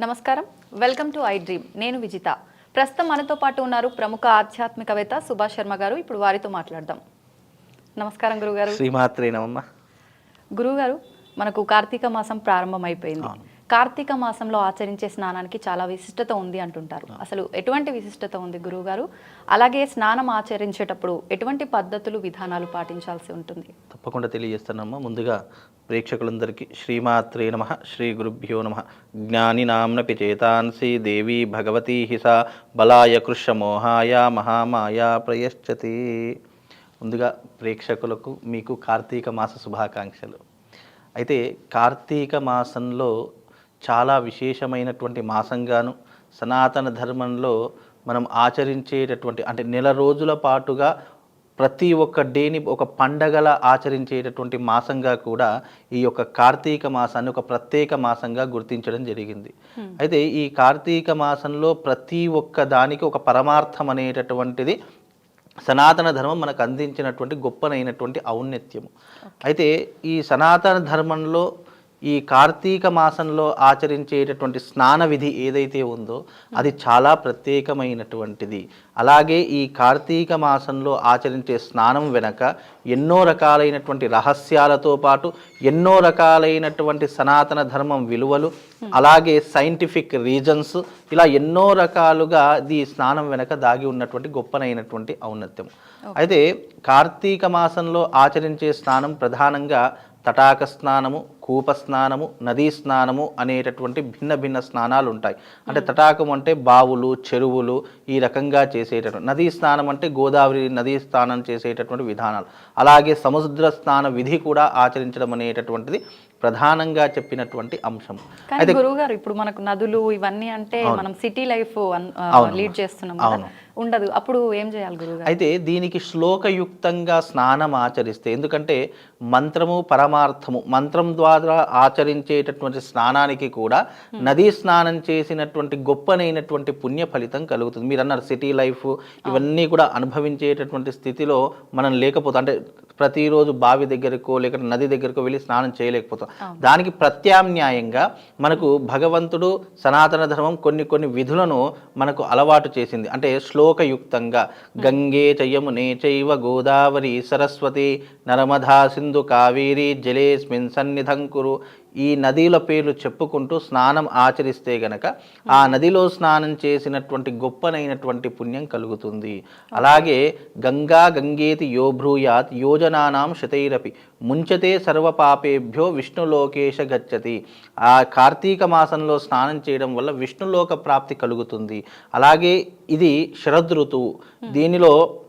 నమస్కారం. Welcome to I dream. నేను విజిత. ప్రస్తుతం మనతో పాటు ఉన్నారు ప్రముఖ ఆధ్యాత్మికవేత్త సుభాష్ శర్మ గారు. ఇప్పుడు వారితో మాట్లాడదాం. నమస్కారం గురుగారు. శ్రీమాత్రే నమమ్మ గురుగారు మనకు కార్తీక మాసం ప్రారంభం అయిపోయింది కార్తీక మాసంలో ఆచరించే స్నానానికి చాలా విశిష్టత ఉంది అంటుంటారు. అసలు ఎటువంటి విశిష్టత ఉంది గురువుగారు? అలాగే స్నానం ఆచరించేటప్పుడు ఎటువంటి పద్ధతులు విధానాలు పాటించాల్సి ఉంటుంది? తప్పకుండా తెలియజేస్తానమ్మా ముందుగా ప్రేక్షకులందరికీ శ్రీమాత్రే నమ శ్రీ గురుభ్యో నమ. జ్ఞానినాంనపి చేతాంసి దేవి భగవతీ హిసా బలాయ కృష్ణమోహాయ మహామాయ ప్రయశ్చతి. ముందుగా ప్రేక్షకులకు మీకు కార్తీక మాస శుభాకాంక్షలు. అయితే కార్తీక మాసంలో చాలా విశేషమైనటువంటి మాసంగాను సనాతన ధర్మంలో మనం ఆచరించేటటువంటి అంటే నెల రోజుల పాటుగా ప్రతి ఒక్క డేని ఒక పండగల ఆచరించేటటువంటి మాసంగా కూడా ఈ యొక్క కార్తీక మాసాన్ని ఒక ప్రత్యేక మాసంగా గుర్తించడం జరిగింది. అయితే ఈ కార్తీక మాసంలో ప్రతి ఒక్క దానికి ఒక పరమార్థం అనేటటువంటిది సనాతన ధర్మం మనకు అందించినటువంటి గొప్పనైనటువంటి ఔన్నత్యము. అయితే ఈ సనాతన ధర్మంలో ఈ కార్తీక మాసంలో ఆచరించేటటువంటి స్నాన విధి ఏదైతే ఉందో అది చాలా ప్రత్యేకమైనటువంటిది. అలాగే ఈ కార్తీక మాసంలో ఆచరించే స్నానం వెనక ఎన్నో రకాలైనటువంటి రహస్యాలతో పాటు ఎన్నో రకాలైనటువంటి సనాతన ధర్మం విలువలు అలాగే సైంటిఫిక్ రీజన్స్ ఇలా ఎన్నో రకాలుగా ఈ స్నానం వెనక దాగి ఉన్నటువంటి గొప్పనైనటువంటి ఔన్నత్యం. అయితే కార్తీక మాసంలో ఆచరించే స్నానం ప్రధానంగా తటాక స్నానము కూప స్నానము నదీ స్నానము అనేటటువంటి భిన్న భిన్న స్నానాలు ఉంటాయి అంటే తటాకం అంటే బావులు చెరువులు ఈ రకంగా చేసేటటువంటి నదీ స్నానం అంటే గోదావరి నదీ స్నానం చేసేటటువంటి విధానాలు. అలాగే సముద్ర స్నాన విధి కూడా ఆచరించడం అనేటటువంటిది ప్రధానంగా చెప్పినటువంటి అంశం. కానీ గురువు గారు ఇప్పుడు మనకు నదులు ఇవన్నీ అంటే మనం సిటీ లైఫ్ లీడ్ చేస్తున్నాం ఉండదు. అప్పుడు ఏం చేయాలి గురువు గారు అయితే దీనికి శ్లోకయుక్తంగా స్నానం ఆచరిస్తే ఎందుకంటే మంత్రము పరమార్థము మంత్రం ద్వారా ఆచరించేటటువంటి స్నానానికి కూడా నదీ స్నానం చేసినటువంటి గొప్పనైనటువంటి పుణ్య ఫలితం కలుగుతుంది. మీరు అన్నారు సిటీ లైఫ్ ఇవన్నీ కూడా అనుభవించేటటువంటి స్థితిలో మనం లేకపోతాం అంటే ప్రతిరోజు బావి దగ్గరకో లేక నది దగ్గరకో వెళ్ళి స్నానం చేయలేకపోతాం. దానికి ప్రత్యామ్నాయంగా మనకు భగవంతుడు సనాతన ధర్మం కొన్ని కొన్ని విధులను మనకు అలవాటు చేసింది. అంటే శ్లోకయుక్తంగా గంగే చయమునే చైవ గోదావరి సరస్వతి నర్మదా సింధు కావేరి జలేస్మిన్ సన్నిధం కురు. ఈ నదీల పేర్లు చెప్పుకుంటూ స్నానం ఆచరిస్తే గనక ఆ నదిలో స్నానం చేసినటువంటి గొప్పనైనటువంటి పుణ్యం కలుగుతుంది. అలాగే గంగా గంగేతి యో భ్రూయాత్ యోజనానాం శతైరపి. ముంచతే సర్వపాపేభ్యో విష్ణులోకేశ గచ్చతి. ఆ కార్తీక మాసంలో స్నానం చేయడం వల్ల విష్ణులోక ప్రాప్తి కలుగుతుంది. అలాగే ఇది శరదృతువు. దీనిలో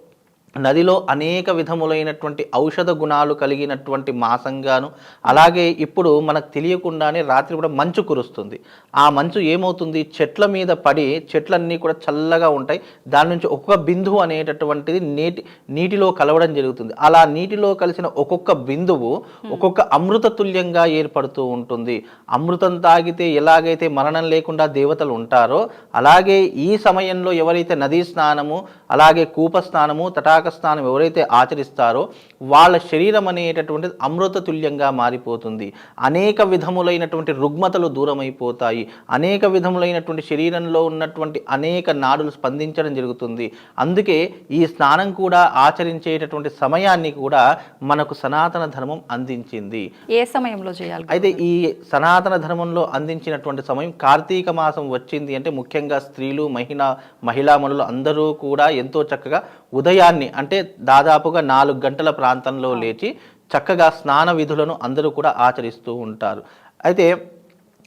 నదిలో అనేక విధములైనటువంటి ఔషధ గుణాలు కలిగినటువంటి మాసంగాను అలాగే ఇప్పుడు మనకు తెలియకుండానే రాత్రి కూడా మంచు కురుస్తుంది. ఆ మంచు ఏమవుతుంది? చెట్ల మీద పడి చెట్లన్నీ కూడా చల్లగా ఉంటాయి. దాని నుంచి ఒక్కొక్క బిందువు అనేటటువంటిది నీటి నీటిలో కలవడం జరుగుతుంది. అలా నీటిలో కలిసిన ఒక్కొక్క బిందువు ఒక్కొక్క అమృత తుల్యంగా ఏర్పడుతూ ఉంటుంది. అమృతం తాగితే ఎలాగైతే మరణం లేకుండా దేవతలు ఉంటారో అలాగే ఈ సమయంలో ఎవరైతే నదీ స్నానము అలాగే కూప స్నానము తటాక స్నానం ఎవరైతే ఆచరిస్తారో వాళ్ళ శరీరం అనేటటువంటిది అమృత తుల్యంగా మారిపోతుంది. అనేక విధములైనటువంటి రుగ్మతలు దూరమైపోతాయి. అనేక విధములైనటువంటి శరీరంలో ఉన్నటువంటి అనేక నాడులు స్పందించడం జరుగుతుంది. అందుకే ఈ స్నానం కూడా ఆచరించేటటువంటి సమయాన్ని కూడా మనకు సనాతన ధర్మం అందించింది. ఏ సమయంలో చేయాలి? అయితే ఈ సనాతన ధర్మంలో అందించినటువంటి సమయం కార్తీక మాసం వచ్చింది అంటే ముఖ్యంగా స్త్రీలు మహిళా మహిళామణులు అందరూ కూడా ఎంతో చక్కగా ఉదయాన్ని అంటే దాదాపుగా నాలుగు గంటల ప్రాంతంలో లేచి చక్కగా స్నాన విధులను అందరూ కూడా ఆచరిస్తూ ఉంటారు. అయితే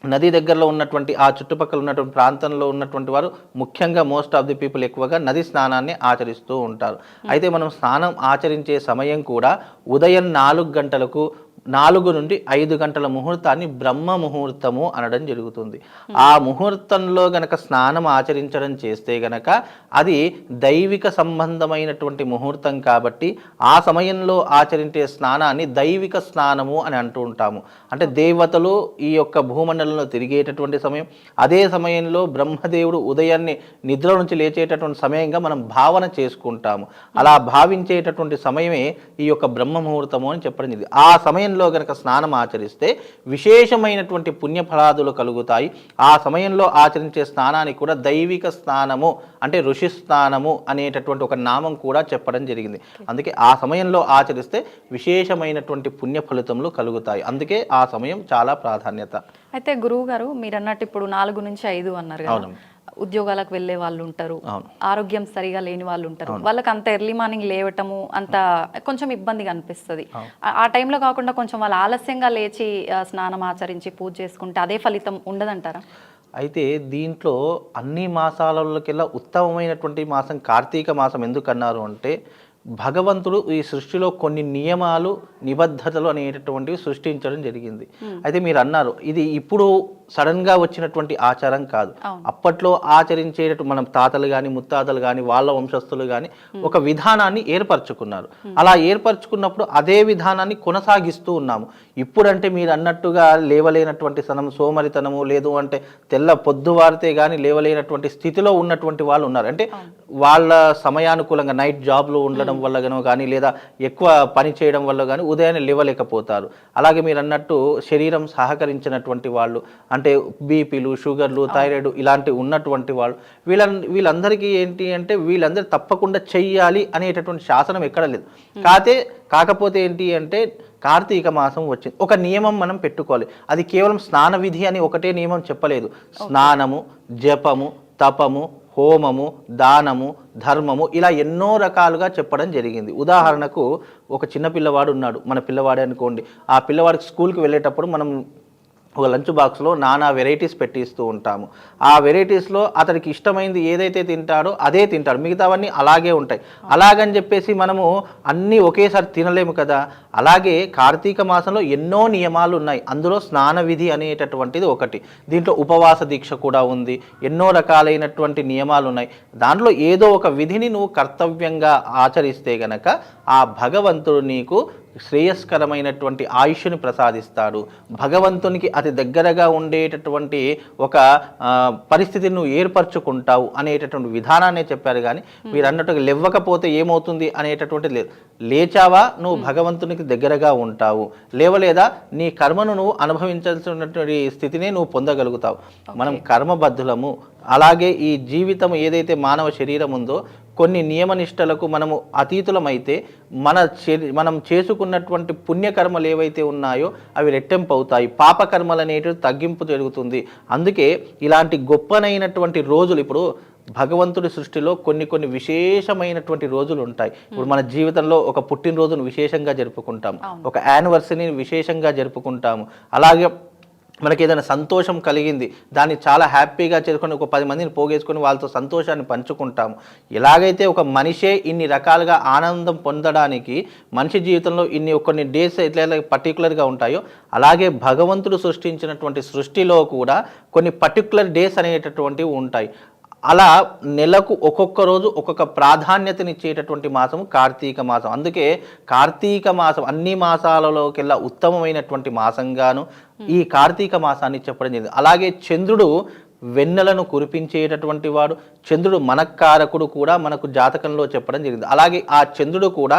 నది దగ్గరలో ఉన్నటువంటి ఆ చుట్టుపక్కల ఉన్నటువంటి ప్రాంతంలో ఉన్నటువంటి వారు ముఖ్యంగా మోస్ట్ ఆఫ్ ది పీపుల్ ఎక్కువగా నది స్నానాన్ని ఆచరిస్తూ ఉంటారు. అయితే మనం స్నానం ఆచరించే సమయం కూడా ఉదయం నాలుగు గంటలకు నాలుగు నుండి ఐదు గంటల ముహూర్తాన్ని బ్రహ్మ ముహూర్తము అనడం జరుగుతుంది. ఆ ముహూర్తంలో గనక స్నానం ఆచరించడం చేస్తే గనక అది దైవిక సంబంధమైనటువంటి ముహూర్తం కాబట్టి ఆ సమయంలో ఆచరించే స్నానాన్ని దైవిక స్నానము అని అంటూ ఉంటాము. అంటే దేవతలు ఈ యొక్క భూమండలంలో తిరిగేటటువంటి సమయం అదే సమయంలో బ్రహ్మదేవుడు ఉదయాన్నే నిద్ర నుంచి లేచేటటువంటి సమయంగా మనం భావన చేసుకుంటాము. అలా భావించేటటువంటి సమయమే ఈ యొక్క బ్రహ్మ ముహూర్తము అని చెప్పడం జరిగింది. ఆ సమయం సమయంలో గనక స్నానం ఆచరిస్తే విశేషమైనటువంటి పుణ్యఫలాదులు కలుగుతాయి. ఆ సమయంలో ఆచరించే స్నానానికి కూడా దైవిక స్నానము అంటే ఋషి స్నానము అనేటటువంటి ఒక నామం కూడా చెప్పడం జరిగింది. అందుకే ఆ సమయంలో ఆచరిస్తే విశేషమైనటువంటి పుణ్య ఫలితములు కలుగుతాయి. అందుకే ఆ సమయం చాలా ప్రాధాన్యత. అయితే గురువు గారు మీరు అన్నట్టు ఇప్పుడు నాలుగు నుంచి ఐదు అన్నారు కదా. ఉద్యోగాలకు వెళ్ళే వాళ్ళు ఉంటారు. ఆరోగ్యం సరిగా లేని వాళ్ళు ఉంటారు. వాళ్ళకి అంత ఎర్లీ మార్నింగ్ లేవటము అంత కొంచెం ఇబ్బందిగా అనిపిస్తుంది. ఆ- టైంలో కాకుండా కొంచెం వాళ్ళు ఆలస్యంగా లేచి స్నానం ఆచరించి పూజ చేసుకుంటే అదే ఫలితం ఉండదంటారా? అయితే దీంట్లో అన్ని మాసాలకెల్లా ఉత్తమమైనటువంటి మాసం కార్తీక మాసం ఎందుకన్నారు అంటే భగవంతుడు ఈ సృష్టిలో కొన్ని నియమాలు నిబద్ధతలు అనేటటువంటివి సృష్టించడం జరిగింది. అయితే మీరు అన్నారు ఇది ఇప్పుడు సడన్గా వచ్చినటువంటి ఆచారం కాదు. అప్పట్లో ఆచరించేటట్టు మనం తాతలు కానీ ముత్తాతలు కానీ వాళ్ళ వంశస్థులు కానీ ఒక విధానాన్ని ఏర్పరచుకున్నారు. అలా ఏర్పరచుకున్నప్పుడు అదే విధానాన్ని కొనసాగిస్తూ ఉన్నాము. ఇప్పుడంటే మీరు అన్నట్టుగా లేవలేనటువంటి సనం సోమరితనము లేదు అంటే తెల్ల పొద్దువారితే కానీ లేవలేనటువంటి స్థితిలో ఉన్నటువంటి వాళ్ళు ఉన్నారు. అంటే వాళ్ళ సమయానుకూలంగా నైట్ జాబ్లో ఉండడం వల్ల గానో కానీ లేదా ఎక్కువ పని చేయడం వల్ల కానీ ఉదయాన్నే లేవలేకపోతారు. అలాగే మీరు అన్నట్టు శరీరం సహకరించినటువంటి వాళ్ళు అంటే బీపీలు షుగర్లు థైరాయిడ్ ఇలాంటివి ఉన్నటువంటి వాళ్ళు వీళ్ళ వీళ్ళందరికీ ఏంటి అంటే వీళ్ళందరూ తప్పకుండా చెయ్యాలి అనేటటువంటి శాసనం ఎక్కడ లేదు. కాతే కాకపోతే ఏంటి అంటే కార్తీక మాసం వచ్చింది. ఒక నియమం మనం పెట్టుకోవాలి. అది కేవలం స్నాన విధి అని ఒకటే నియమం చెప్పలేదు. స్నానము జపము తపము హోమము దానము ధర్మము ఇలా ఎన్నో రకాలుగా చెప్పడం జరిగింది. ఉదాహరణకు ఒక చిన్న పిల్లవాడు ఉన్నాడు. మన పిల్లవాడే అనుకోండి. ఆ పిల్లవాడికి స్కూల్కి వెళ్ళేటప్పుడు మనం ఒక లంచ్ బాక్స్లో నానా వెరైటీస్ పెట్టిస్తూ ఉంటాము. ఆ వెరైటీస్లో అతనికి ఇష్టమైంది ఏదైతే తింటాడో అదే తింటాడు. మిగతావన్నీ అలాగే ఉంటాయి. అలాగని చెప్పేసి మనము అన్నీ ఒకేసారి తినలేము కదా. అలాగే కార్తీక మాసంలో ఎన్నో నియమాలు ఉన్నాయి. అందులో స్నాన విధి అనేటటువంటిది ఒకటి. దీంట్లో ఉపవాస దీక్ష కూడా ఉంది. ఎన్నో రకాలైనటువంటి నియమాలు ఉన్నాయి. దాంట్లో ఏదో ఒక విధిని నువ్వు కర్తవ్యంగా ఆచరిస్తే గనక ఆ భగవంతుడు నీకు శ్రేయస్కరమైనటువంటి ఆయుష్ని ప్రసాదిస్తాడు. భగవంతునికి అతి దగ్గరగా ఉండేటటువంటి ఒక పరిస్థితిని నువ్వు ఏర్పరచుకుంటావు అనేటటువంటి విధానాన్నే చెప్పారు. కానీ మీరు అన్నట్టుగా లేవ్వకపోతే ఏమవుతుంది అనేటటువంటి లేచావా నువ్వు భగవంతునికి దగ్గరగా ఉంటావు. లేవలేదా నీ కర్మను నువ్వు అనుభవించాల్సినటువంటి స్థితిని నువ్వు పొందగలుగుతావు. మనం కర్మబద్ధులము. అలాగే ఈ జీవితం ఏదైతే మానవ శరీరం ఉందో కొన్ని నియమనిష్టలకు మనము అతీతులమైతే మన శరీ మనం చేసుకున్నటువంటి పుణ్యకర్మలు ఏవైతే ఉన్నాయో అవి రెట్టింపు అవుతాయి పాపకర్మలు అనేటివి తగ్గింపు జరుగుతుంది. అందుకే ఇలాంటి గొప్పనైనటువంటి రోజులు ఇప్పుడు భగవంతుడి సృష్టిలో కొన్ని కొన్ని విశేషమైనటువంటి రోజులు ఉంటాయి. ఇప్పుడు మన జీవితంలో ఒక పుట్టినరోజును విశేషంగా జరుపుకుంటాం ఒక యానివర్సరీని విశేషంగా జరుపుకుంటాము. అలాగే మనకి ఏదైనా సంతోషం కలిగింది దాన్ని చాలా హ్యాపీగా చేసుకొని ఒక పది మందిని పోగేసుకొని వాళ్ళతో సంతోషాన్ని పంచుకుంటాము. ఎలాగైతే ఒక మనిషే ఇన్ని రకాలుగా ఆనందం పొందడానికి మనిషి జీవితంలో ఇన్ని కొన్ని డేస్ ఎట్లా పర్టికులర్గా ఉంటాయో అలాగే భగవంతుడు సృష్టించినటువంటి సృష్టిలో కూడా కొన్ని పర్టికులర్ డేస్ అనేటటువంటివి ఉంటాయి. అలా నెలకు ఒక్కొక్క రోజు ఒక్కొక్క ప్రాధాన్యతనిచ్చేటటువంటి మాసం కార్తీక మాసం. అందుకే కార్తీక మాసం అన్ని మాసాలలోకెల్లా ఉత్తమమైనటువంటి మాసంగాను ఈ కార్తీక మాసాన్ని చెప్పడం జరిగింది. అలాగే చంద్రుడు వెన్నెలను కురిపించేటటువంటి వాడు చంద్రుడు మనక్కారకుడు కూడా మనకు జాతకంలో చెప్పడం జరిగింది. అలాగే ఆ చంద్రుడు కూడా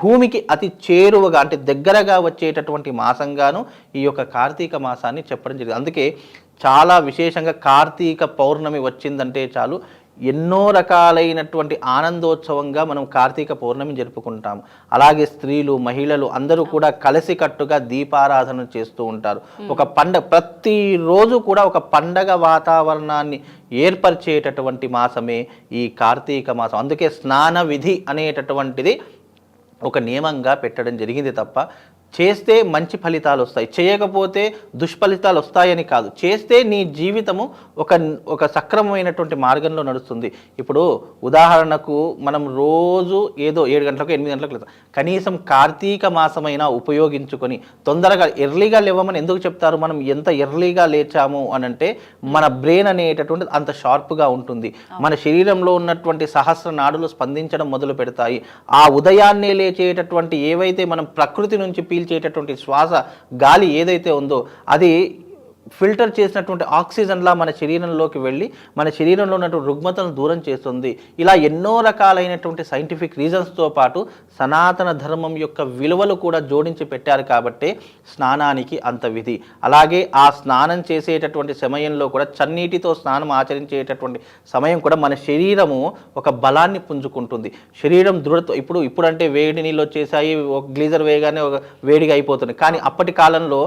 భూమికి అతి చేరువగా అంటే దగ్గరగా వచ్చేటటువంటి మాసంగాను ఈ యొక్క కార్తీక మాసాన్ని చెప్పడం జరిగింది. అందుకే చాలా విశేషంగా కార్తీక పౌర్ణమి వచ్చిందంటే చాలు. ఎన్నో రకాలైనటువంటి ఆనందోత్సవంగా మనం కార్తీక పౌర్ణమి జరుపుకుంటాము. అలాగే స్త్రీలు మహిళలు అందరూ కూడా కలిసికట్టుగా దీపారాధన చేస్తూ ఉంటారు. ఒక పండగ ప్రతిరోజు కూడా ఒక పండగ వాతావరణాన్ని ఏర్పరిచేటటువంటి మాసమే ఈ కార్తీక మాసం. అందుకే స్నాన విధి అనేటటువంటిది ఒక నియమంగా పెట్టడం జరిగింది తప్ప చేస్తే మంచి ఫలితాలు వస్తాయి. చేయకపోతే దుష్ఫలితాలు వస్తాయని కాదు. చేస్తే నీ జీవితము ఒక ఒక సక్రమమైనటువంటి మార్గంలో నడుస్తుంది. ఇప్పుడు ఉదాహరణకు మనం రోజు ఏదో ఏడు గంటలకు ఎనిమిది గంటలకు లేస్తాం. కనీసం కార్తీక మాసమైనా ఉపయోగించుకొని తొందరగా ఎర్లీగా లేవమని ఎందుకు చెప్తారు? మనం ఎంత ఎర్లీగా లేచాము అని అంటే మన బ్రెయిన్ అనేటటువంటిది అంత షార్ప్గా ఉంటుంది. మన శరీరంలో ఉన్నటువంటి సహస్ర నాడులు స్పందించడం మొదలు పెడతాయి. ఆ ఉదయాన్నే లేచేటటువంటి ఏవైతే మనం ప్రకృతి నుంచి పీల్చేటటువంటి శ్వాస గాలి ఏదైతే ఉందో అది ఫిల్టర్ చేసినటువంటి ఆక్సిజన్లా మన శరీరంలోకి వెళ్ళి మన శరీరంలో ఉన్నటువంటి రుగ్మతను దూరం చేస్తుంది. ఇలా ఎన్నో రకాలైనటువంటి సైంటిఫిక్ రీజన్స్తో పాటు సనాతన ధర్మం యొక్క విలువలు కూడా జోడించి పెట్టారు కాబట్టే స్నానానికి అంత విధి. అలాగే ఆ స్నానం చేసేటటువంటి సమయంలో కూడా చన్నీటితో స్నానం ఆచరించేటటువంటి సమయం కూడా మన శరీరము ఒక బలాన్ని పుంజుకుంటుంది. శరీరం దృఢత ఇప్పుడు ఇప్పుడంటే వేడి నీళ్ళు వచ్చేసాయి ఒక గ్లీజర్ వేయగానే ఒక వేడిగా అయిపోతుంది. కానీ అప్పటి కాలంలో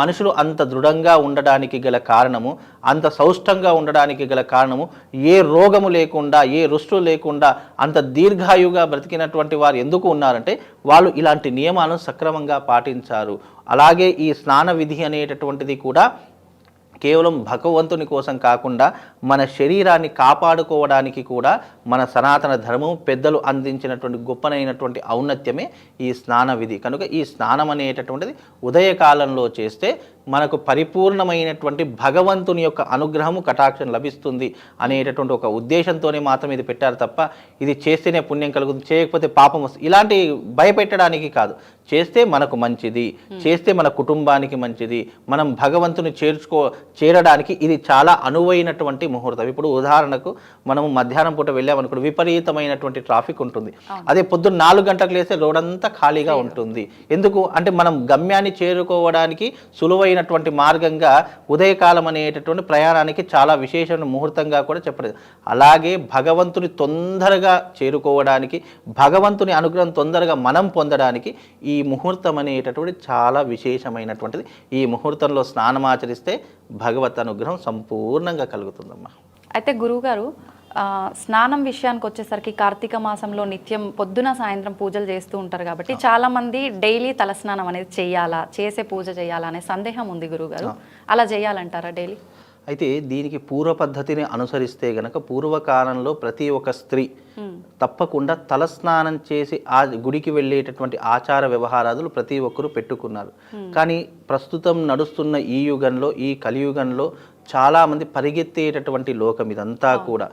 మనుషులు అంత దృఢంగా ఉండడానికి గల కారణము అంత సౌష్టంగా ఉండడానికి గల కారణము ఏ రోగము లేకుండా ఏ రుష్టు లేకుండా అంత దీర్ఘాయుగా బ్రతికినటువంటి వారు ఎందుకు ఉన్నారంటే వాళ్ళు ఇలాంటి నియమాలను సక్రమంగా పాటించారు. అలాగే ఈ స్నాన విధి అనేటటువంటిది కూడా కేవలం భగవంతుని కోసం కాకుండా మన శరీరాన్ని కాపాడుకోవడానికి కూడా మన సనాతన ధర్మం పెద్దలు అందించినటువంటి గొప్పనైనటువంటి ఔన్నత్యమే ఈ స్నాన విధి. కనుక ఈ స్నానం అనేటటువంటిది ఉదయకాలంలో చేస్తే మనకు పరిపూర్ణమైనటువంటి భగవంతుని యొక్క అనుగ్రహము కటాక్షం లభిస్తుంది అనేటటువంటి ఒక ఉద్దేశంతోనే మాత్రం ఇది పెట్టారు తప్ప ఇది చేస్తేనే పుణ్యం కలుగుతుంది చేయకపోతే పాపం వస్తుంది. ఇలాంటి భయపెట్టడానికి కాదు. చేస్తే మనకు మంచిది చేస్తే మన కుటుంబానికి మంచిది మనం భగవంతుని చేర్చుకో చేరడానికి ఇది చాలా అనువైనటువంటి ముహూర్తం. ఇప్పుడు ఉదాహరణకు మనం మధ్యాహ్నం పూట వెళ్ళామనుకోండి విపరీతమైనటువంటి ట్రాఫిక్ ఉంటుంది. అదే పొద్దున్న నాలుగు గంటలకు లేస్తే రోడ్ అంతా ఖాళీగా ఉంటుంది. ఎందుకు? అంటే మనం గమ్యాన్ని చేరుకోవడానికి సులువైనటువంటి మార్గంగా ఉదయకాలం అనేటటువంటి ప్రయాణానికి చాలా విశేషమైన ముహూర్తంగా కూడా చెప్పలేదు అలాగే భగవంతుని తొందరగా చేరుకోవడానికి భగవంతుని అనుగ్రహం తొందరగా మనం పొందడానికి ఈ ముహూర్తం అనేటటువంటి చాలా విశేషమైనటువంటిది. ఈ ముహూర్తంలో స్నానం ఆచరిస్తే భగవత్ అనుగ్రహం సంపూర్ణంగా కలుగుతుందమ్మా. అయితే గురువుగారు స్నానం విషయానికి వచ్చేసరికి కార్తీక మాసంలో నిత్యం పొద్దున సాయంత్రం పూజలు చేస్తూ ఉంటారు కాబట్టి చాలా మంది డైలీ తలస్నానం అనేది చేయాలా చేసే పూజ చేయాలా అనే సందేహం ఉంది గురువుగారు. అలా చేయాలంటారా డైలీ? అయితే దీనికి పూర్వ పద్ధతిని అనుసరిస్తే గనక పూర్వకాలంలో ప్రతి ఒక్క స్త్రీ తప్పకుండా తలస్నానం చేసి ఆ గుడికి వెళ్ళేటటువంటి ఆచార వ్యవహారాదులు ప్రతి ఒక్కరూ పెట్టుకున్నారు. కానీ ప్రస్తుతం నడుస్తున్న ఈ యుగంలో ఈ కలియుగంలో చాలామంది పరిగెత్తేటటువంటి లోకం ఇదంతా కూడా.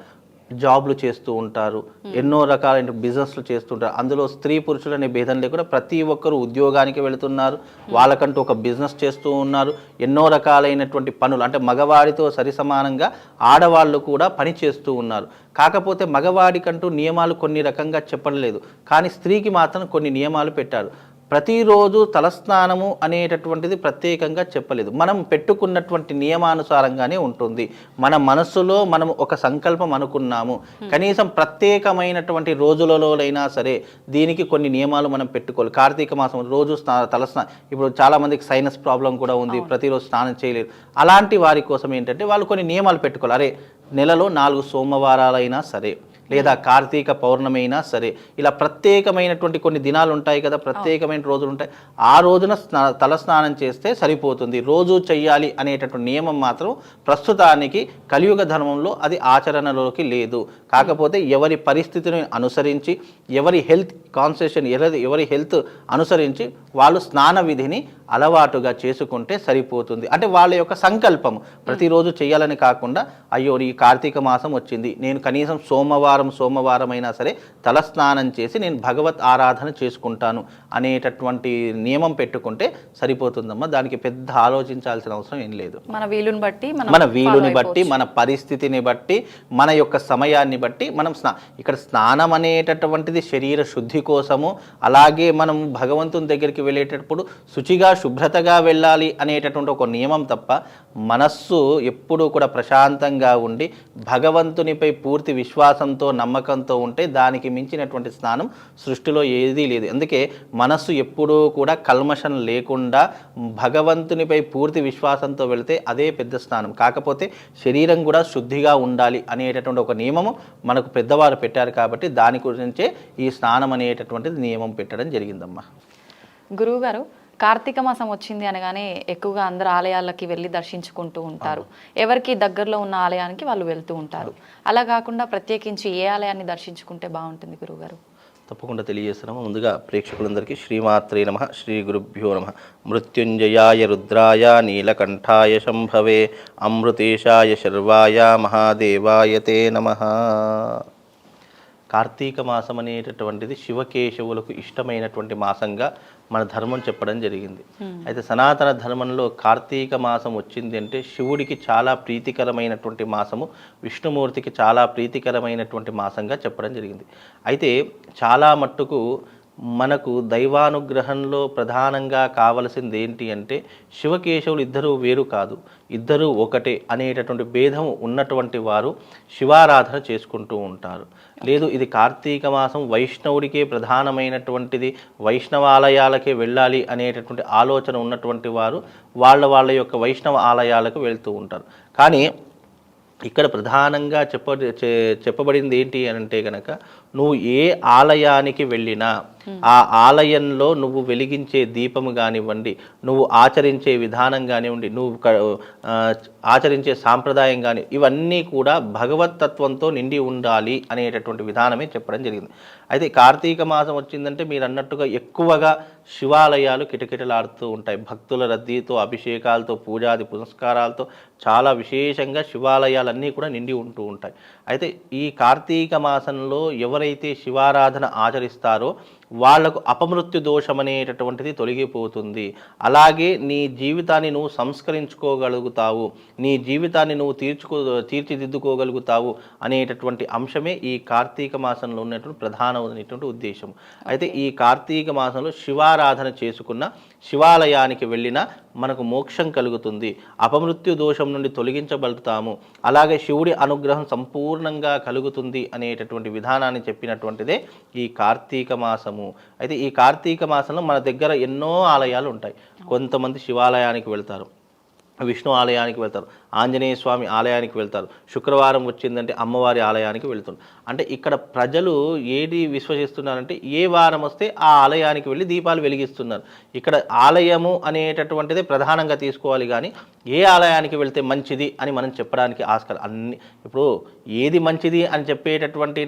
జాబ్లు చేస్తూ ఉంటారు. ఎన్నో రకాలైన బిజినెస్లు చేస్తుంటారు అందులో స్త్రీ పురుషులు అనే భేదం లేకుండా ప్రతి ఒక్కరు ఉద్యోగానికి వెళుతున్నారు. వాళ్ళకంటూ ఒక బిజినెస్ చేస్తూ ఉన్నారు. ఎన్నో రకాలైనటువంటి పనులు అంటే మగవాడితో సరి సమానంగా ఆడవాళ్ళు కూడా పని చేస్తూ ఉన్నారు. కాకపోతే మగవాడికంటూ నియమాలు కొన్ని రకంగా చెప్పలేదు కానీ స్త్రీకి మాత్రం కొన్ని నియమాలు పెట్టారు. ప్రతిరోజు తలస్నానము అనేటటువంటిది ప్రత్యేకంగా చెప్పలేదు. మనం పెట్టుకున్నటువంటి నియమానుసారంగానే ఉంటుంది. మన మనస్సులో మనం ఒక సంకల్పం అనుకున్నాము. కనీసం ప్రత్యేకమైనటువంటి రోజులలోనైనా సరే దీనికి కొన్ని నియమాలు మనం పెట్టుకోవాలి. కార్తీక మాసం రోజు స్నా తలస్నా ఇప్పుడు చాలా మందికి సైనస్ ప్రాబ్లం కూడా ఉంది. ప్రతిరోజు స్నానం చేయలేరు అలాంటి వారి కోసం ఏంటంటే వాళ్ళు కొన్ని నియమాలు పెట్టుకోవాలి. అరే నెలలో నాలుగు సోమవారాలైనా సరే లేదా కార్తీక పౌర్ణమి అయినా సరే ఇలా ప్రత్యేకమైనటువంటి కొన్ని దినాలు ఉంటాయి కదా ప్రత్యేకమైన రోజులు ఉంటాయి ఆ రోజున స్నా తలస్నానం చేస్తే సరిపోతుంది. రోజు చెయ్యాలి అనేటటువంటి నియమం మాత్రం ప్రస్తుతానికి కలియుగ ధర్మంలో అది ఆచరణలోకి లేదు. కాకపోతే ఎవరి పరిస్థితిని అనుసరించి ఎవరి హెల్త్ కాన్సెషన్ ఎవరి ఎవరి హెల్త్ అనుసరించి వాళ్ళు స్నాన విధిని అలవాటుగా చేసుకుంటే సరిపోతుంది. అంటే వాళ్ళ యొక్క సంకల్పం ప్రతిరోజు చేయాలని కాకుండా అయ్యో ఈ కార్తీక మాసం వచ్చింది. నేను కనీసం సోమవారం సోమవారం అయినా సరే తలస్నానం చేసి నేను భగవత్ ఆరాధన చేసుకుంటాను అనేటటువంటి నియమం పెట్టుకుంటే సరిపోతుందమ్మా. దానికి పెద్ద ఆలోచించాల్సిన అవసరం ఏం లేదు. మన వీలుని బట్టి మనం మన వీలుని బట్టి మన పరిస్థితిని బట్టి మన యొక్క సమయాన్ని బట్టి మనం స్నా ఇక్కడ స్నానం అనేటటువంటిది శరీర శుద్ధి కోసము అలాగే మనం భగవంతుని దగ్గరికి వెళ్ళేటప్పుడు శుచిగా శుభ్రతగా వెళ్ళాలి అనేటటువంటి ఒక నియమం తప్ప మనస్సు ఎప్పుడూ కూడా ప్రశాంతంగా ఉండి భగవంతునిపై పూర్తి విశ్వాసంతో నమ్మకంతో ఉంటే దానికి మించినటువంటి స్నానం సృష్టిలో ఏదీ లేదు. అందుకే మనస్సు ఎప్పుడూ కూడా కల్మషం లేకుండా భగవంతునిపై పూర్తి విశ్వాసంతో వెళితే అదే పెద్ద స్నానం. కాకపోతే శరీరం కూడా శుద్ధిగా ఉండాలి అనేటటువంటి ఒక నియమము మనకు పెద్దవారు పెట్టారు కాబట్టి దాని గురించే ఈ స్నానం అనేటటువంటిది నియమం పెట్టడం జరిగిందమ్మా. గురువుగారు కార్తీక మాసం వచ్చింది అనగానే ఎక్కువగా అందరు ఆలయాలకి వెళ్ళి దర్శించుకుంటూ ఉంటారు. ఎవరికి దగ్గరలో ఉన్న ఆలయానికి వాళ్ళు వెళ్తూ ఉంటారు. అలా కాకుండా ప్రత్యేకించి ఏ ఆలయాన్ని దర్శించుకుంటే బాగుంటుంది గురువుగారు? తప్పకుండా తెలియజేస్తున్నాము. ముందుగా ప్రేక్షకులందరికీ శ్రీమాత్రే నమ శ్రీ గురుభ్యో నమ. మృత్యుంజయాయ రుద్రాయ నీలకంఠాయ శంభవే అమృతేశాయ శర్వాయ మహాదేవాయ తే నమ. కార్తీక మాసం అనేటటువంటిది శివకేశవులకు ఇష్టమైనటువంటి మాసంగా మన ధర్మం చెప్పడం జరిగింది. అయితే సనాతన ధర్మంలో కార్తీక మాసం వచ్చింది అంటే శివుడికి చాలా ప్రీతికరమైనటువంటి మాసము విష్ణుమూర్తికి చాలా ప్రీతికరమైనటువంటి మాసంగా చెప్పడం జరిగింది. అయితే చాలా మట్టుకు మనకు దైవానుగ్రహంలో ప్రధానంగా కావలసింది ఏంటి అంటే శివకేశవులు ఇద్దరూ వేరు కాదు. ఇద్దరూ ఒకటే అనేటటువంటి భేదం ఉన్నటువంటి వారు శివారాధన చేసుకుంటూ ఉంటారు. లేదు ఇది కార్తీక మాసం వైష్ణవుడికే ప్రధానమైనటువంటిది వైష్ణవాలయాలకే వెళ్ళాలి అనేటటువంటి ఆలోచన ఉన్నటువంటి వారు వాళ్ళ వాళ్ళ యొక్క వైష్ణవ ఆలయాలకు వెళ్తూ ఉంటారు. కానీ ఇక్కడ ప్రధానంగా చెప్ప చెప్పబడింది ఏంటి అని అంటే కనుక నువ్వు ఏ ఆలయానికి వెళ్ళినా ఆ ఆలయంలో నువ్వు వెలిగించే దీపము కానివ్వండి నువ్వు ఆచరించే విధానం కానివ్వండి నువ్వు ఆచరించే సాంప్రదాయం కానీ ఇవన్నీ కూడా భగవత్ తత్వంతో నిండి ఉండాలి అనేటటువంటి విధానమే చెప్పడం జరిగింది. అయితే కార్తీక మాసం వచ్చిందంటే మీరు అన్నట్టుగా ఎక్కువగా శివాలయాలు కిటకిటలాడుతూ ఉంటాయి. భక్తుల రద్దీతో అభిషేకాలతో పూజాది పునస్కారాలతో చాలా విశేషంగా శివాలయాలన్నీ కూడా నిండి ఉంటూ ఉంటాయి. అయితే ఈ కార్తీక మాసంలో ఎవరైతే శివారాధన ఆచరిస్తారో వాళ్ళకు అపమృత్యు దోషం అనేటటువంటిది తొలగిపోతుంది. అలాగే నీ జీవితాన్ని నువ్వు సంస్కరించుకోగలుగుతావు. నీ జీవితాన్ని నువ్వు తీర్చుకో తీర్చిదిద్దుకోగలుగుతావు అనేటటువంటి అంశమే ఈ కార్తీక మాసంలో ఉన్నటువంటి ప్రధానమైనటువంటి ఉద్దేశం. అయితే ఈ కార్తీక మాసంలో శివారాధన చేసుకున్న శివాలయానికి వెళ్ళినా మనకు మోక్షం కలుగుతుంది. అపమృత్యు దోషం నుండి తొలగించబడతాము. అలాగే శివుడి అనుగ్రహం సంపూర్ణంగా కలుగుతుంది అనేటటువంటి విధానాన్ని చెప్పినటువంటిదే ఈ కార్తీక మాసము. అయితే ఈ కార్తీక మాసంలో మన దగ్గర ఎన్నో ఆలయాలు ఉంటాయి. కొంతమంది శివాలయానికి వెళ్తారు విష్ణు ఆలయానికి వెళ్తారు. ఆంజనేయ స్వామి ఆలయానికి వెళ్తారు. శుక్రవారం వచ్చిందంటే అమ్మవారి ఆలయానికి వెళ్తున్నారు అంటే ఇక్కడ ప్రజలు ఏది విశ్వసిస్తున్నారంటే ఏ వారం వస్తే ఆ ఆలయానికి వెళ్ళి దీపాలు వెలిగిస్తున్నారు. ఇక్కడ ఆలయము అనేటటువంటిదే ప్రధానంగా తీసుకోవాలి కానీ ఏ ఆలయానికి వెళ్తే మంచిది అని మనం చెప్పడానికి ఆస్కారం. అన్ని ఇప్పుడు ఏది మంచిది అని చెప్పేటటువంటి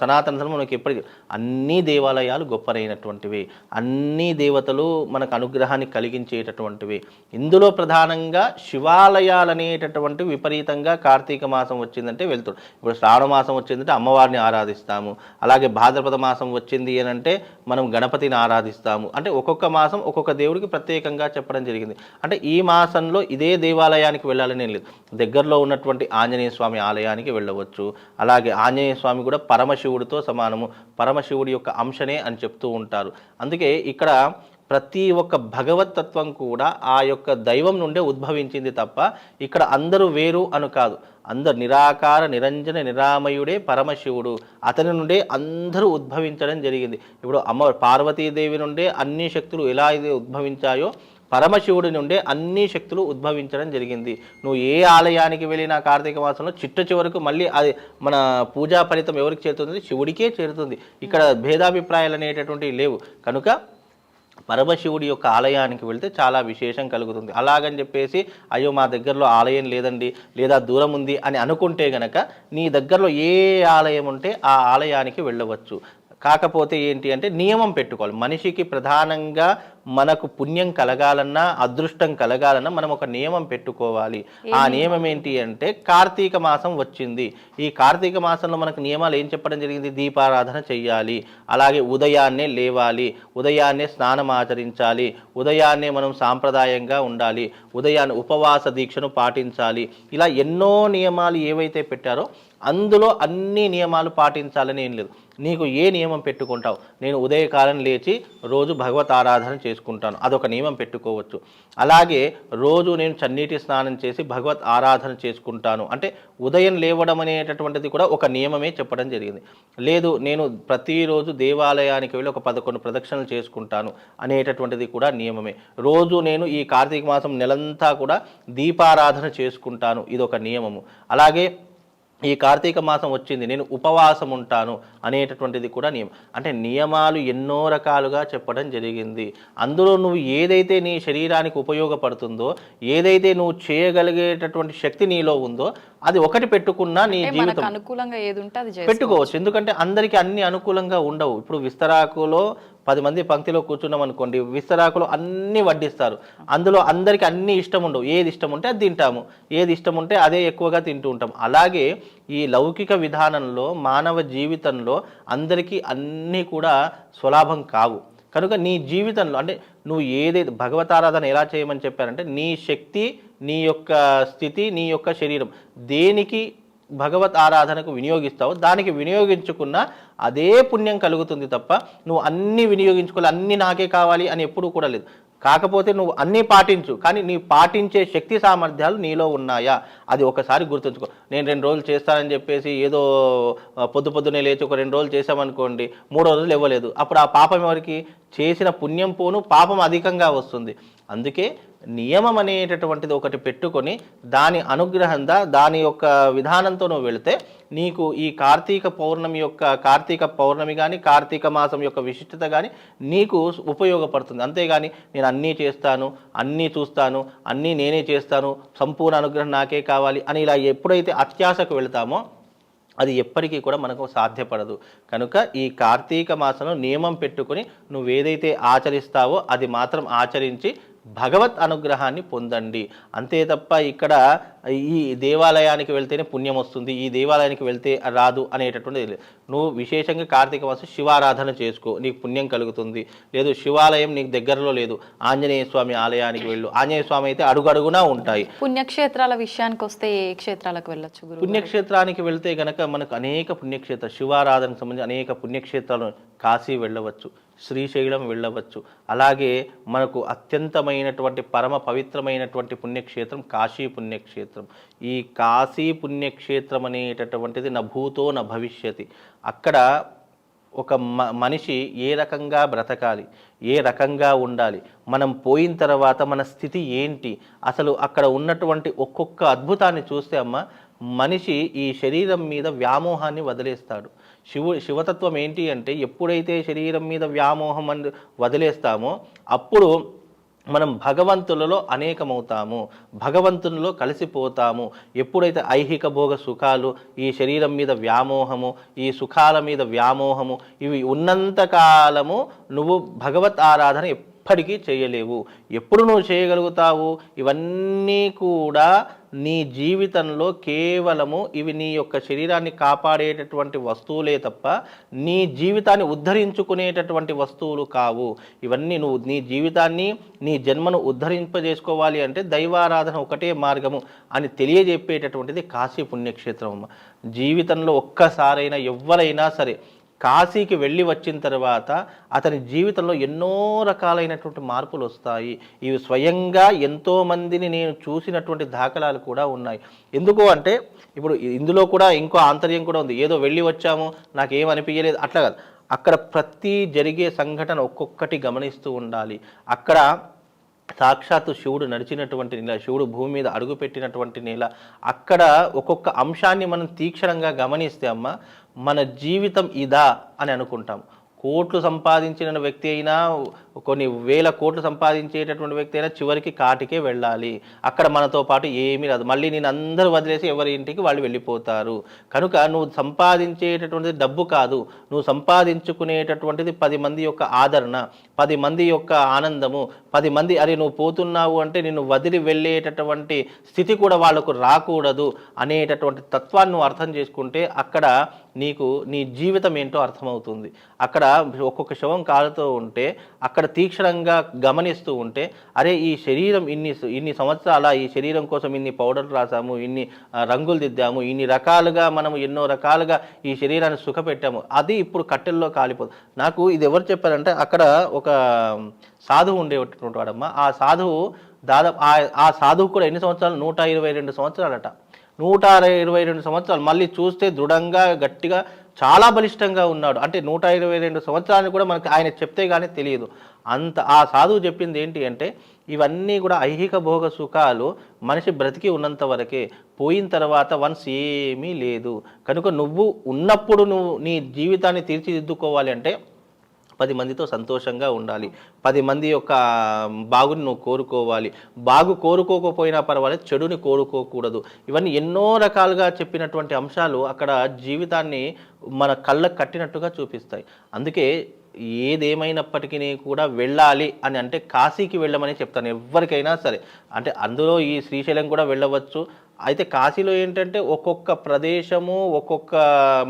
సనాతన ధర్మం మనకి ఎప్పటికీ అన్ని దేవాలయాలు గొప్పనైనటువంటివి అన్ని దేవతలు మనకు అనుగ్రహాన్ని కలిగించేటటువంటివి. ఇందులో ప్రధానంగా శివాలయ అనేటటువంటి విపరీతంగా కార్తీక మాసం వచ్చిందంటే వెళ్తాడు. ఇప్పుడు శ్రావణ మాసం వచ్చిందంటే అమ్మవారిని ఆరాధిస్తాము. అలాగే భాద్రపద మాసం వచ్చింది అని అంటే మనం గణపతిని ఆరాధిస్తాము. అంటే ఒక్కొక్క మాసం ఒక్కొక్క దేవుడికి ప్రత్యేకంగా చెప్పడం జరిగింది. అంటే ఈ మాసంలో ఇదే దేవాలయానికి వెళ్ళాలని లేదు. దగ్గరలో ఉన్నటువంటి ఆంజనేయ స్వామి ఆలయానికి వెళ్ళవచ్చు. అలాగే ఆంజనేయ స్వామి కూడా పరమశివుడితో సమానము. పరమశివుడి యొక్క అంశనే అని చెప్తూ ఉంటారు. అందుకే ఇక్కడ ప్రతి ఒక్క భగవతత్వం కూడా ఆ యొక్క దైవం నుండే ఉద్భవించింది తప్ప ఇక్కడ అందరూ వేరు అను కాదు. అందరు నిరాకార నిరంజన నిరామయుడే పరమశివుడు. అతని నుండే అందరూ ఉద్భవించడం జరిగింది. ఇప్పుడు అమ్మ పార్వతీదేవి నుండే అన్ని శక్తులు ఎలా ఇది ఉద్భవించాయో పరమశివుడి నుండే అన్ని శక్తులు ఉద్భవించడం జరిగింది. నువ్వు ఏ ఆలయానికి వెళ్ళినా కార్తీక మాసంలో చిట్ట చివరకు మళ్ళీ అది మన పూజా ఫలితం ఎవరికి చేరుతుంది? శివుడికే చేరుతుంది. ఇక్కడ భేదాభిప్రాయాలు అనేటటువంటివి లేవు. కనుక పరమశివుడి యొక్క ఆలయానికి వెళ్తే చాలా విశేషం కలుగుతుంది. అలాగని చెప్పేసి అయ్యో మా దగ్గరలో ఆలయం లేదండి లేదా దూరం ఉంది అని అనుకుంటే గనక నీ దగ్గరలో ఏ ఆలయం ఉంటే ఆ ఆలయానికి వెళ్ళవచ్చు. కాకపోతే ఏంటి అంటే నియమం పెట్టుకోవాలి. మనిషికి ప్రధానంగా మనకు పుణ్యం కలగాలన్నా అదృష్టం కలగాలన్నా మనం ఒక నియమం పెట్టుకోవాలి. ఆ నియమం ఏంటి అంటే కార్తీక మాసం వచ్చింది. ఈ కార్తీక మాసంలో మనకు నియమాలు ఏం చెప్పడం జరిగింది? దీపారాధన చెయ్యాలి. అలాగే ఉదయాన్నే లేవాలి. ఉదయాన్నే స్నానం ఆచరించాలి. ఉదయాన్నే మనం సాంప్రదాయంగా ఉండాలి. ఉదయాన్నే ఉపవాస దీక్షను పాటించాలి. ఇలా ఎన్నో నియమాలు ఏవైతే పెట్టారో అందులో అన్ని నియమాలు పాటించాలని ఏం లేదు. నీకు ఏ నియమం పెట్టుకుంటావు? నేను ఉదయకాలం లేచి రోజు భగవత్ ఆరాధన చేసుకుంటాను. అదొక నియమం పెట్టుకోవచ్చు. అలాగే రోజు నేను చన్నీటి స్నానం చేసి భగవత్ ఆరాధన చేసుకుంటాను. అంటే ఉదయం లేవడం అనేటటువంటిది కూడా ఒక నియమమే చెప్పడం జరిగింది. లేదు నేను ప్రతిరోజు దేవాలయానికి వెళ్ళి ఒక పదకొండు ప్రదక్షిణలు చేసుకుంటాను అనేటటువంటిది కూడా నియమమే. రోజు నేను ఈ కార్తీక మాసం నెలంతా కూడా దీపారాధన చేసుకుంటాను. ఇది ఒక నియమము. అలాగే ఈ కార్తీక మాసం వచ్చింది నేను ఉపవాసం ఉంటాను అనేటటువంటిది కూడా నియమం. అంటే నియమాలు ఎన్నో రకాలుగా చెప్పడం జరిగింది. అందులో నువ్వు ఏదైతే నీ శరీరానికి ఉపయోగపడుతుందో ఏదైతే నువ్వు చేయగలిగేటటువంటి శక్తి నీలో ఉందో అది ఒకటి పెట్టుకున్నా నీ జీవితం అనుకూలంగా ఏది ఉంటే అది పెట్టుకోవచ్చు. ఎందుకంటే అందరికీ అన్ని అనుకూలంగా ఉండవు. ఇప్పుడు విస్తరాకులో పది మంది పంక్తిలో కూర్చున్నాం అనుకోండి విస్తరాకులు అన్నీ వడ్డిస్తారు. అందులో అందరికీ అన్ని ఇష్టం ఉండవు. ఏది ఇష్టం ఉంటే అది తింటాము. ఏది ఇష్టం ఉంటే అదే ఎక్కువగా తింటూ ఉంటాం. అలాగే ఈ లౌకిక విధానంలో మానవ జీవితంలో అందరికీ అన్నీ కూడా స్వలాభం కావు. కనుక నీ జీవితంలో అంటే నువ్వు ఏదైతే భగవతారాధన ఎలా చేయమని చెప్పారంటే నీ శక్తి నీ యొక్క స్థితి నీ యొక్క శరీరం దేనికి భగవత్ ఆరాధనకు వినియోగిస్తావో దానికి వినియోగించుకున్న అదే పుణ్యం కలుగుతుంది తప్ప నువ్వు అన్నీ వినియోగించుకోవాలి అన్నీ నాకే కావాలి అని ఎప్పుడూ కూడా లేదు. కాకపోతే నువ్వు అన్నీ పాటించు కానీ నీ పాటించే శక్తి సామర్థ్యాలు నీలో ఉన్నాయా? అది ఒకసారి గుర్తుంచుకో. నేను రెండు రోజులు చేస్తానని చెప్పేసి ఏదో పొద్దు పొద్దునే లేచి ఒక రెండు రోజులు చేసామనుకోండి మూడో రోజులు ఇవ్వలేదు అప్పుడు ఆ పాపం ఎవరికి? చేసిన పుణ్యం పోను పాపం అధికంగా వస్తుంది. అందుకే నియమం అనేటటువంటిది ఒకటి పెట్టుకొని దాని అనుగ్రహంగా దాని యొక్క విధానంతో నువ్వు వెళితే నీకు ఈ కార్తీక పౌర్ణమి యొక్క కార్తీక పౌర్ణమి కానీ కార్తీక మాసం యొక్క విశిష్టత కానీ నీకు ఉపయోగపడుతుంది. అంతేగాని నేను అన్నీ చేస్తాను అన్నీ చూస్తాను అన్నీ నేనే చేస్తాను సంపూర్ణ అనుగ్రహం నాకే కావాలి అని ఇలా ఎప్పుడైతే అత్యాశకు వెళ్తామో అది ఎప్పటికీ కూడా మనకు సాధ్యపడదు. కనుక ఈ కార్తీక మాసంలో నియమం పెట్టుకొని నువ్వు ఏదైతే ఆచరిస్తావో అది మాత్రం ఆచరించి భగవత్ అనుగ్రహాన్ని పొందండి. అంతే తప్ప ఇక్కడ ఈ దేవాలయానికి వెళ్తేనే పుణ్యం వస్తుంది ఈ దేవాలయానికి వెళ్తే రాదు అనేటటువంటిది నువ్వు విశేషంగా కార్తీక మాసం శివారాధన చేసుకో నీకు పుణ్యం కలుగుతుంది. లేదు శివాలయం నీకు దగ్గరలో లేదు. ఆంజనేయ స్వామి ఆలయానికి వెళ్ళు. ఆంజనేయ స్వామి అయితే అడుగడుగునా ఉంటాయి. పుణ్యక్షేత్రాల విషయానికి వస్తే ఏ క్షేత్రాలకు వెళ్ళొచ్చు పుణ్యక్షేత్రానికి వెళ్తే గనక మనకు అనేక పుణ్యక్షేత్ర శివారాధనకు సంబంధించి అనేక పుణ్యక్షేత్రాలు కాశీ వెళ్ళవచ్చు శ్రీశైలం వెళ్ళవచ్చు. అలాగే మనకు అత్యంతమైనటువంటి పరమ పవిత్రమైనటువంటి పుణ్యక్షేత్రం కాశీ పుణ్యక్షేత్రం. ఈ కాశీ పుణ్యక్షేత్రం అనేటటువంటిది నా భూతో నా భవిష్యతి. అక్కడ ఒక మ మనిషి ఏ రకంగా బ్రతకాలి ఏ రకంగా ఉండాలి మనం పోయిన తర్వాత మన స్థితి ఏంటి అసలు అక్కడ ఉన్నటువంటి ఒక్కొక్క అద్భుతాన్ని చూస్తే అమ్మ మనిషి ఈ శరీరం మీద వ్యామోహాన్ని వదిలేస్తాడు. శివు శివతత్వం ఏంటి అంటే ఎప్పుడైతే శరీరం మీద వ్యామోహం అని వదిలేస్తామో అప్పుడు మనం భగవంతులలో అనేకమవుతాము భగవంతునిలో కలిసిపోతాము. ఎప్పుడైతే ఐహిక భోగ సుఖాలు ఈ శరీరం మీద వ్యామోహము ఈ సుఖాల మీద వ్యామోహము ఇవి ఉన్నంత కాలము నువ్వు భగవత్ ఆరాధన ఎప్పటికీ చేయలేవు. ఎప్పుడు నువ్వు చేయగలుగుతావు? ఇవన్నీ కూడా నీ జీవితంలో కేవలము ఇవి నీ యొక్క శరీరాన్ని కాపాడేటటువంటి వస్తువులే తప్ప నీ జీవితాన్ని ఉద్ధరించుకునేటటువంటి వస్తువులు కావు. ఇవన్నీ నువ్వు నీ జీవితాన్ని నీ జన్మను ఉద్ధరింపజేసుకోవాలి అంటే దైవారాధన ఒకటే మార్గము అని తెలియజెప్పేటటువంటిది కాశీ పుణ్యక్షేత్రం అమ్మ. జీవితంలో ఒక్కసారైనా ఎవరైనా సరే కాశీకి వెళ్ళి వచ్చిన తర్వాత అతని జీవితంలో ఎన్నో రకాలైనటువంటి మార్పులు వస్తాయి. ఇవి స్వయంగా ఎంతోమందిని నేను చూసినటువంటి దాఖలాలు కూడా ఉన్నాయి. ఎందుకు అంటే ఇప్పుడు ఇందులో కూడా ఇంకో ఆంతర్యం కూడా ఉంది. ఏదో వెళ్ళి వచ్చాము నాకేం అనిపించలేదు అట్లా కాదు. అక్కడ ప్రతి జరిగే సంఘటన ఒక్కొక్కటి గమనిస్తూ ఉండాలి. అక్కడ సాక్షాత్తు శివుడు నడిచినటువంటి నేల శివుడు భూమి మీద అడుగుపెట్టినటువంటి నేల అక్కడ ఒక్కొక్క అంశాన్ని మనం తీక్షణంగా గమనిస్తే అమ్మ మన జీవితం ఇదా అని అనుకుంటాం. కోట్లు సంపాదించిన వ్యక్తి అయినా కొన్ని వేల కోట్లు సంపాదించేటటువంటి వ్యక్తి అయినా చివరికి కాటికే వెళ్ళాలి. అక్కడ మనతో పాటు ఏమీ రాదు. మళ్ళీ నేను అందరూ వదిలేసి ఎవరి ఇంటికి వాళ్ళు వెళ్ళిపోతారు. కనుక నువ్వు సంపాదించేటటువంటిది డబ్బు కాదు. నువ్వు సంపాదించుకునేటటువంటిది పది మంది యొక్క ఆదరణ పది మంది యొక్క ఆనందము పది మంది అరే నువ్వు పోతున్నావు అంటే నిన్ను వదిలి వెళ్ళేటటువంటి స్థితి కూడా వాళ్ళకు రాకూడదు అనేటటువంటి తత్వాన్ని నువ్వు అర్థం చేసుకుంటే అక్కడ నీకు నీ జీవితం ఏంటో అర్థమవుతుంది. అక్కడ ఒక్కొక్క శవం కాలుతూ ఉంటే అక్కడ తీక్షణంగా గమనిస్తూ ఉంటే అరే ఈ శరీరం ఇన్ని ఇన్ని సంవత్సరాల ఈ శరీరం కోసం ఇన్ని పౌడర్లు రాసాము ఇన్ని రంగులు దిద్దాము ఇన్ని రకాలుగా మనము ఎన్నో రకాలుగా ఈ శరీరాన్ని సుఖపెట్టాము. అది ఇప్పుడు కట్టెల్లో కాలిపోదు. నాకు ఇది ఎవరు చెప్పారంటే అక్కడ ఒక సాధువు ఉండేటటువంటి వాడమ్మ. ఆ సాధువు దాదాపు ఆ- ఆ సాధువు కూడా ఎన్ని సంవత్సరాలు? నూట ఇరవై రెండు సంవత్సరాలట. నూట ఇరవై రెండు సంవత్సరాలు. మళ్ళీ చూస్తే దృఢంగా గట్టిగా చాలా బలిష్టంగా ఉన్నాడు. అంటే నూట ఇరవై రెండు సంవత్సరాలు కూడా మనకి ఆయన చెప్తే కానీ తెలియదు. అంత ఆ సాధువు చెప్పింది ఏంటి అంటే ఇవన్నీ కూడా ఐహిక భోగ సుఖాలు మనిషి బ్రతికి ఉన్నంత వరకే. పోయిన తర్వాత వన్స్ ఏమీ లేదు. కనుక నువ్వు ఉన్నప్పుడు నువ్వు నీ జీవితాన్ని తీర్చిదిద్దుకోవాలి అంటే పది మందితో సంతోషంగా ఉండాలి. పది మంది యొక్క బాగుని నువ్వు కోరుకోవాలి. బాగు కోరుకోకపోయినా పర్వాలేదు చెడుని కోరుకోకూడదు. ఇవన్నీ ఎన్నో రకాలుగా చెప్పినటువంటి అంశాలు అక్కడ జీవితాన్ని మన కళ్ళకు కట్టినట్టుగా చూపిస్తాయి. అందుకే ఏదేమైనప్పటికీ కూడా వెళ్ళాలి అని అంటే కాశీకి వెళ్ళమని చెప్తాను ఎవరికైనా సరే. అంటే అందులో ఈ శ్రీశైలం కూడా వెళ్ళవచ్చు. అయితే కాశీలో ఏంటంటే ఒక్కొక్క ప్రదేశము ఒక్కొక్క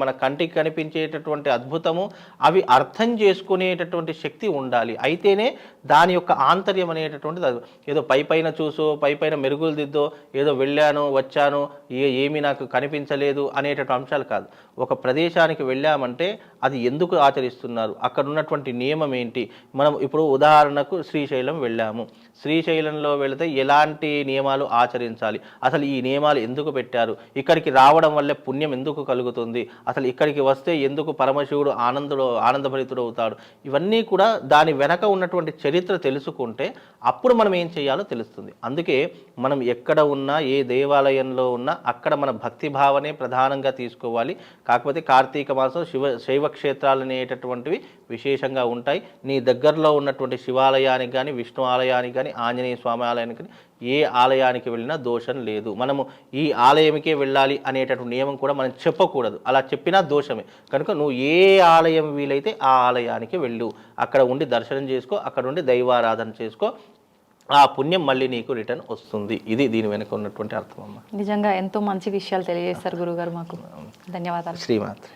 మన కంటికి కనిపించేటటువంటి అద్భుతము అవి అర్థం చేసుకునేటటువంటి శక్తి ఉండాలి. అయితేనే దాని యొక్క ఆంతర్యం అనేటటువంటిది అది. ఏదో పై పైన చూసో పై పైన మెరుగులు దిద్దో ఏదో వెళ్ళాను వచ్చాను ఏ ఏమీ నాకు కనిపించలేదు అనేటటువంటి అంశాలు కాదు. ఒక ప్రదేశానికి వెళ్ళామంటే అది ఎందుకు ఆచరిస్తున్నారు? అక్కడ ఉన్నటువంటి నియమం ఏంటి? మనం ఇప్పుడు ఉదాహరణకు శ్రీశైలం వెళ్ళాము. శ్రీశైలంలో వెళితే ఎలాంటి నియమాలు ఆచరించాలి? అసలు ఈ నియమాలు ఎందుకు పెట్టారు? ఇక్కడికి రావడం వల్లే పుణ్యం ఎందుకు కలుగుతుంది? అసలు ఇక్కడికి వస్తే ఎందుకు పరమశివుడు ఆనందుడు ఆనందభరితుడు అవుతాడు ఇవన్నీ కూడా దాని వెనక ఉన్నటువంటి చరిత్ర తెలుసుకుంటే అప్పుడు మనం ఏం చేయాలో తెలుస్తుంది. అందుకే మనం ఎక్కడ ఉన్నా ఏ దేవాలయంలో ఉన్నా అక్కడ మన భక్తి భావనే ప్రధానంగా తీసుకోవాలి. కాకపోతే కార్తీక మాసం శివ శైవ క్షేత్రాలు అనేటటువంటివి విశేషంగా ఉంటాయి. నీ దగ్గరలో ఉన్నటువంటి శివాలయానికి కానీ విష్ణు ఆలయానికి కానీ ఆంజనేయ స్వామి ఆలయానికి కానీ ఏ ఆలయానికి వెళ్ళినా దోషం లేదు. మనము ఈ ఆలయంకే వెళ్ళాలి అనేటటువంటి నియమం కూడా మనం చెప్పకూడదు. అలా చెప్పినా దోషమే. కనుక నువ్వు ఏ ఆలయం వీలైతే ఆ ఆలయానికి వెళ్ళు. అక్కడ ఉండి దర్శనం చేసుకో అక్కడ ఉండి దైవారాధన చేసుకో. ఆ పుణ్యం మళ్ళీ నీకు రిటర్న్ వస్తుంది. ఇది దీని వెనుక ఉన్నటువంటి అర్థం అమ్మ. నిజంగా ఎంతో మంచి విషయాలు తెలియజేస్తారు గురుగారు మాకు. ధన్యవాదాలు. శ్రీమాత్రి.